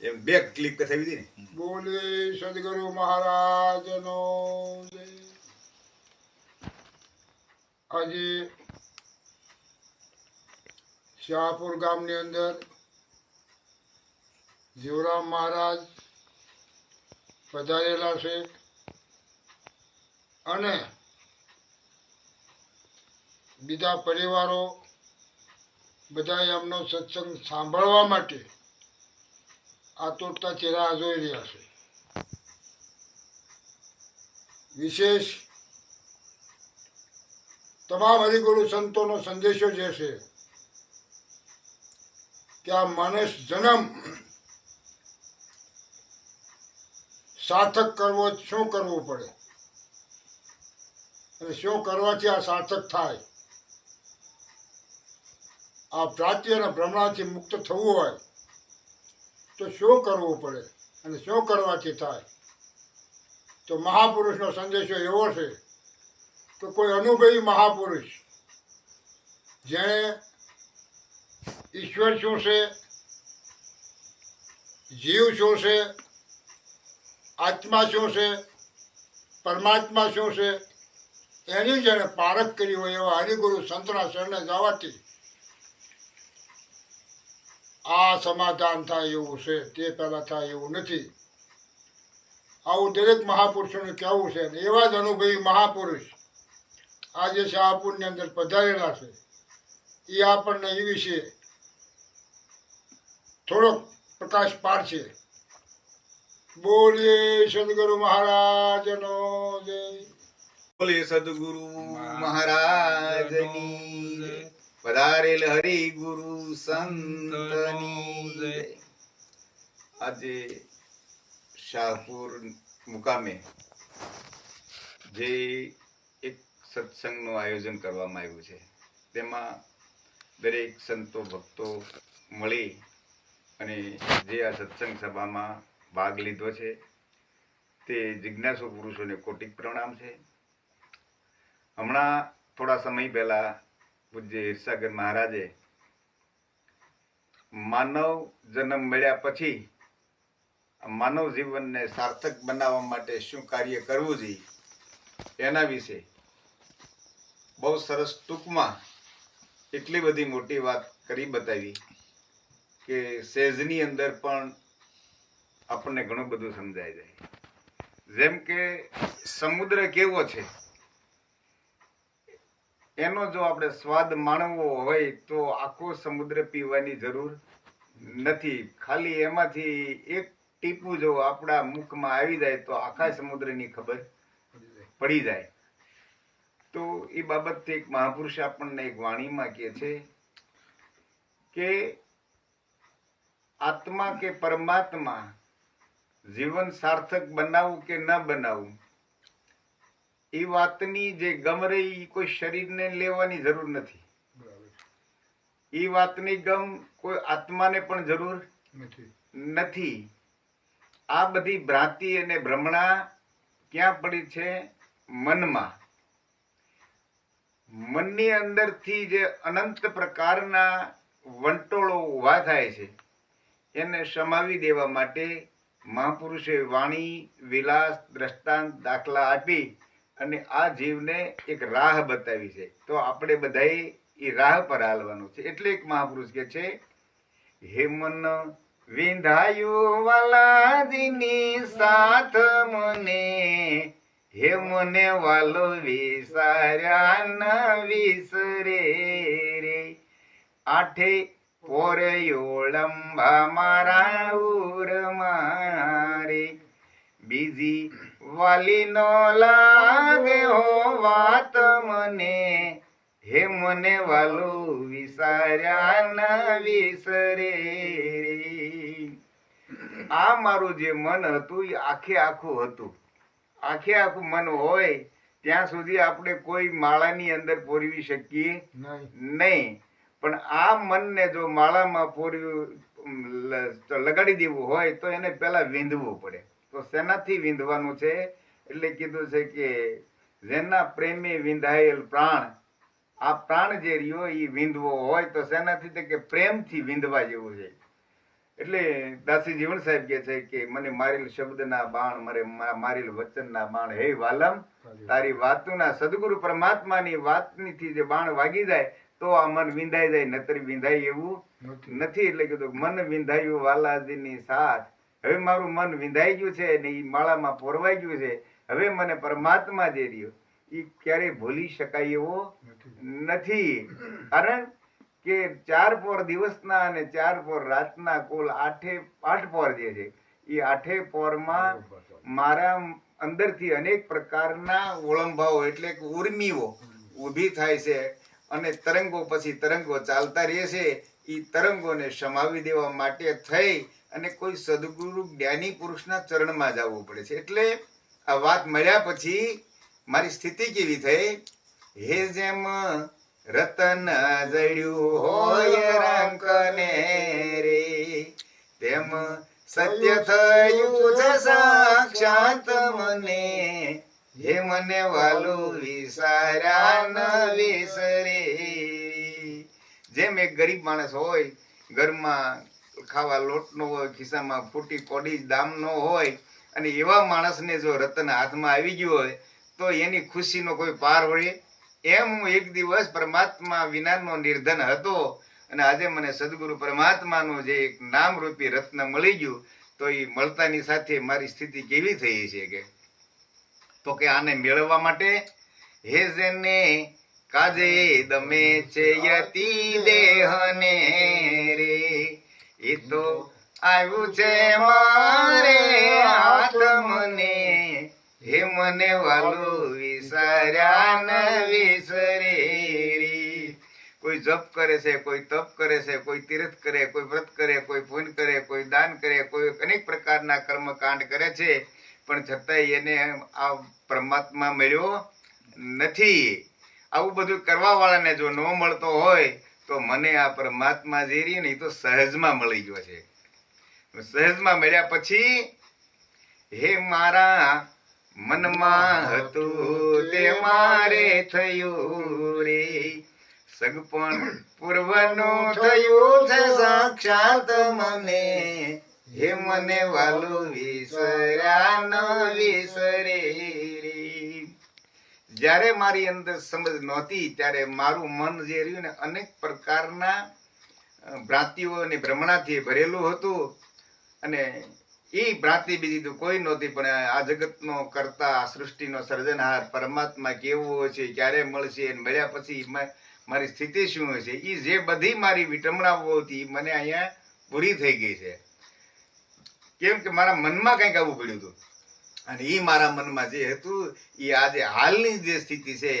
એમ બે ક્લિક થવી હતી ને? બોલે સદગુરુ મહારાજનો નો આજે શાહપુર ગામની અંદર જીવરામ મહારાજ પધારેલા છે અને બીજા પરિવારો બધા એમનો સત્સંગ સાંભળવા માટે આતુરતા ચહેરા જોઈ રહ્યા છે. વિશેષ, તમામ હરિગુરુ સંતોનો સંદેશો જે છે કે આ માણસ જન્મ સાર્થક કરવો શું કરવું પડે? અને શું કરવાથી આ સાર્થક થાય? આ પ્રાચ્ય અને ભ્રમણાથી મુક્ત થવું હોય તો શું કરવું પડે? અને શું કરવાથી થાય? તો મહાપુરુષનો સંદેશો એવો છે કે કોઈ અનુભવી મહાપુરુષ જેણે ઈશ્વર શું છે, જીવ શું છે, આત્મા શું છે, પરમાત્મા શું છે, એની જેણે પારખ કરી હોય એવા હરિગુરુ સંતના શરણે જવાથી આ સમાધાન થાય એવું છે તે પહેલાં થાય એવું નથી. આવું દરેક મહાપુરુષોનું કહેવું છે અને એવા જ અનુભવી મહાપુરુષ આજે શાહપુરની અંદર પધારેલા છે. એ આપણને એ વિશે થોડોક પ્રકાશ પાડશે. બોલીએ સદગુરુ મહારાજનો જય. બોલીએ સદગુરુ મહારાજની જય. પધારેલ હરિ ગુરુ સંતની. આજે શાહપુર મુકામે જે એક સત્સંગનું આયોજન કરવામાં આવ્યું છે તેમાં દરેક સંતો ભક્તો મળી અને જે આ સત્સંગ સભામાં ભાગ લીધો છે તે જિજ્ઞાસુ પુરુષોને કોટિક પ્રણામ છે હમણાં થોડા સમય પહેલા પૂજ્ય ઈર્ષાગર મહારાજે માનવ જન્મ મળ્યા પછી માનવ જીવનને સાર્થક બનાવવા માટે શું કાર્ય કરવું જોઈએ? એના વિશે બહુ સરસ ટૂંકમાં એટલી બધી મોટી વાત કરી બતાવી કે સેજની અંદર પણ આપણને ઘણું બધું સમજાઈ જાય. જેમ કે સમુદ્ર કેવો છે? એનો જો આપણે સ્વાદ માણવો હોય તો આખો સમુદ્ર પીવાની જરૂર નથી. ખાલી એમાંથી એક ટીપું જો આપણા મુખમાં આવી જાય તો આખા સમુદ્રની ખબર પડી જાય. તો એ બાબતથી એક મહાપુરુષ આપણને એક વાણીમાં કહે છે કે આત્મા કે પરમાત્મા જીવન સાર્થક બનાવવું કે ન બનાવવું એ વાતની જે ગમ રહી એ કોઈ શરીરને લેવાની જરૂર નથી. એ વાતની ગમ કોઈ આત્માને પણ જરૂર નથી. નથી. આ બધી ભ્રાંતિ અને ભ્રમણા ક્યાં પડી છે? મનમાં. મનની અંદરથી જે અનંત પ્રકારના વંટોળો ઊભા થાય છે એને સમાવી દેવા માટે મહાપુરુષે વાણી વિલાસ દ્રષ્ટાંત દાખલા આપી અને આ જીવને એક રાહ બતાવી છે. તો આપણે બધાએ એ રાહ પર હાલવાનું છે. એટલે એક મહાપુરુષ કે છે, હે મન વિંધાયું વાલાજીની સાથ મને, હે મને વાલો વિસાર્યા ન વિસરે રે. આઠે પોરે ઓળંબા મારા ઉર મારે બીજી વાલી નો લાગે હો વાત મને. હે મને વાલું વિસાર્યા ન વિસરે આ મારું જે મન હતું એ આખે આખું હતું. આખે આખું મન હોય ત્યાં સુધી આપણે કોઈ માળાની અંદર પોરવી શકીએ નહીં. પણ આ મનને જો માળામાં પોરવ્યું લગાડી દેવું હોય તો એને પહેલા વીંધવું પડે. તો શેનાથી વિંધવાનું છે? એટલે કીધું છે કે જેના પ્રેમે વિંધાયેલ પ્રાણ આ પ્રાણ જે રહ્યો એ વિંધવો હોય તો શેનાથી તો કે પ્રેમથી વિંધવા જેવું છે. એટલે દાસી જીવન સાહેબ કે છે કે મને મારેલ શબ્દના બાણ મારે મારેલ વચનના બાણ હે વાલમ તારી વાતોના સદગુરુ પરમાત્માની વાતનીથી જે બાણ વાગી જાય તો આ મન વિંધાઈ જાય નતર વિંધાય એવું નથી. નથી. એટલે કીધું મન વિંધાયું વાલાજીની સાથ. હવે મારું મન વિંધાઈ ગયું છે ને એ માળામાં પોરવાઈ ગયું છે. હવે મને પરમાત્મા જે રહ્યો એ ક્યારેય ભૂલી શકાય એવો નથી. કારણ કે ચાર પોર દિવસના અને ચાર પોર રાતના કુલ આઠે, આઠ પોર જે છે એ આઠે પોરમાં મારા અંદરથી અનેક પ્રકારના ઓળંભાઓ એટલે કે ઉર્મીઓ ઊભી થાય છે અને તરંગો પછી તરંગો ચાલતા રહે છે. એ તરંગોને સમાવી દેવા માટે થઈ અને કોઈ સદગુરુ જ્ઞાની પુરુષના ચરણમાં જવું પડે છે. એટલે આ વાત મળ્યા પછી મારી સ્થિતિ કેવી થઈ? હે જેમ રતન જડ્યું હોય રંકને રે, તેમ સત્ય થયું છે સાક્ષાત મને. હે મને વાલું વિસાર્યા ન વિસરે. જેમ એક ગરીબ માણસ હોય, ઘરમાં ખાવા લોટનો હોય, ખિસ્સામાં ફૂટી કોડી દામનો હોય, અને એવા માણસને જો રતન હાથમાં આવી ગયું હોય, તો એની ખુશીનો કોઈ પાર હોય. એમ હું એક દિવસ પરમાત્મા વિનાનો નિર્ધન હતો, અને આજે મને સદગુરુ પરમાત્માનું જે એક નામરૂપી રત્ન મળી ગયું, તો એ મળતાની સાથે મારી સ્થિતિ કેવી થઈ છે કે? તો કે આને મેળવવા માટે, હે જેને કાજે દમે છે યતિ દેહને રે એ તો આવ્યું છે મારે આત્મને. હે મને વાલું વિસર્યા ન વિસરે કોઈ જપ કરે છે, કોઈ તપ કરે છે, કોઈ તીર્થ કરે, કોઈ વ્રત કરે, કોઈ પુણ્ય કરે, કોઈ દાન કરે, કોઈ અનેક પ્રકારના કર્મકાંડ કરે છે. પણ છતાંય એને આ પરમાત્મા મળ્યો નથી. આવું બધું કરવા વાળાને જો ન મળતો હોય તો મને આ પરમાત્મા જે રહી ને એ તો સહજમાં મળી ગયો છે. સહજમાં મળ્યા પછી, હે મારા મનમાં હતું તે મારે થયું રે. સગપણ પૂર્વનું થયું છે સાક્ષાત મને. હે મને વાલું વિસર્યા ન વિસરે. જ્યારે મારી અંદર સમજ નહોતી, ત્યારે મારું મન જે રહ્યું ને અનેક પ્રકારના ભ્રાંતિઓ અને ભ્રમણાથી ભરેલું હતું. અને એ ભ્રાંતિ બીજી તો કોઈ નહોતી, પણ આ જગતનો કરતા સૃષ્ટિનો સર્જનહાર પરમાત્મા કેવો છે, ક્યારે મળશે મળ્યા પછી મારી સ્થિતિ શું હશે? એ જે બધી મારી વિટમણાઓ હતી મને અહીંયા પૂરી થઈ ગઈ છે. કેમ કે મારા મનમાં કંઈક આવું પડ્યું હતું. અને એ મારા મનમાં જે હતું એ આજે હાલની જે સ્થિતિ છે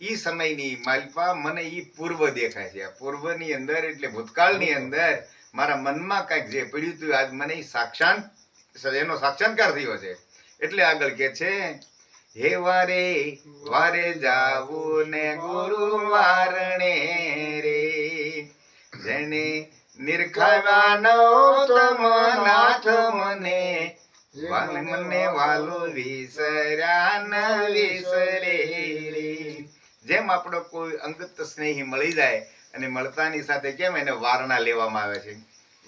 એ સમયની માલિપા મને એ પૂર્વ દેખાય છે. પૂર્વની અંદર એટલે ભૂતકાળની અંદર મારા મનમાં કંઈક જે પડ્યું હતું આજ મને સાક્ષાત એનો સાક્ષાત્કાર થયો છે. એટલે આગળ કે છે હે વારે વારે જાવું ને ગુરુ વારણે રે. જેને નિર્ખાવાનો તમ નાથ મને જેમ આપણો કોઈ અંગત સ્નેહી મળી જાય અને મળતાની સાથે કેમ એને વારણા લેવામાં આવે છે?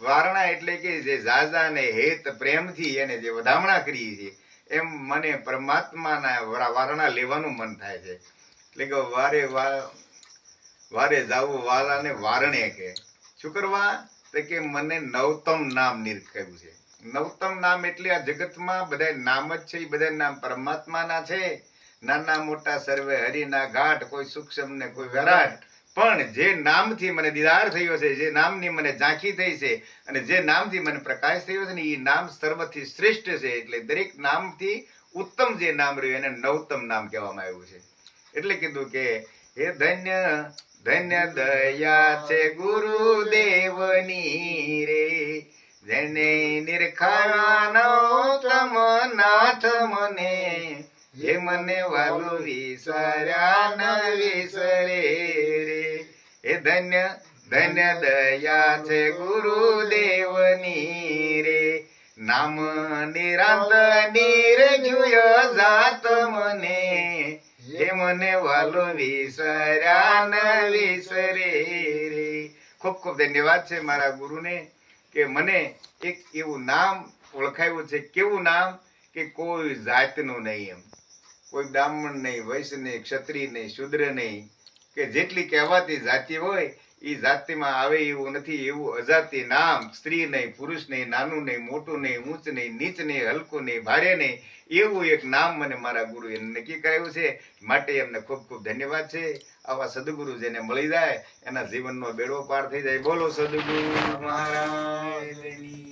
વારણા એટલે કે જે ઝાઝા ને હેત પ્રેમથી એને જે વધામણા કરીએ છીએ, એમ મને પરમાત્માના વરા- વારણા લેવાનું મન થાય છે. એટલે કે વારે વારે જાવું વાલાને વારણે કે શું કરવા તો કે મને નવતમ નામ નિરખાવ્યું છે. નવતમ નામ એટલે આ જગતમાં બધા નામ જ છે એ બધા નામ પરમાત્માના છે. નાના મોટા સર્વે હરિના ઘાટ, કોઈ સૂક્ષ્મ ને કોઈ વરાટ. પણ જે નામથી મને દીદાર થયો છે, જે નામની મને ઝાંખી થઈ છે અને જે નામથી મને પ્રકાશ થયો છે ને એ નામ સર્વથી શ્રેષ્ઠ છે. એટલે દરેક નામથી ઉત્તમ જે નામ રહ્યું, એને નવતમ નામ કહેવામાં આવ્યું છે. એટલે કીધું કે, હે ધન્ય ધન્ય દયા છે ગુરુદેવની રે જેને નિરખાવાનો તમ નાથ મને, જે મને વાલો વિસર્યા ન વિસરે રે. એ ધન્ય ધન્ય દયા છે ગુરુદેવની રે. નામ નિરાંત નિરજુય જાત મને હે મને વાલો વિસર્યા ન વિસરે રે. ખૂબ ખૂબ ધન્યવાદ છે મારા ગુરુને. કે મને એક એવું નામ ઓળખાયું છે, કેવું નામ? કે કોઈ જાતનું નહીં એમ. કોઈ બ્રાહ્મણ નહીં, વૈશ્ય નહીં, ક્ષત્રિય નહીં, શુદ્ર નહીં. કે જેટલી કહેવાતી જાતિ હોય એ જાતિમાં આવે એવું નથી, એવું અજાતિ નામ, સ્ત્રી નહીં, પુરુષ નહીં, નાનું નહીં, મોટું નહીં, ઊંચ નહીં, નીચ નહીં, હલકું નહીં, ભારે નહીં, એવું એક નામ મને મારા ગુરુએ નક્કી કરાયું છે. માટે એમને ખૂબ ખૂબ ધન્યવાદ છે. આવા સદગુરુ જેને મળી જાય, એના જીવનનો બેડો પાર થઈ જાય. બોલો સદગુરુ મહારાજ.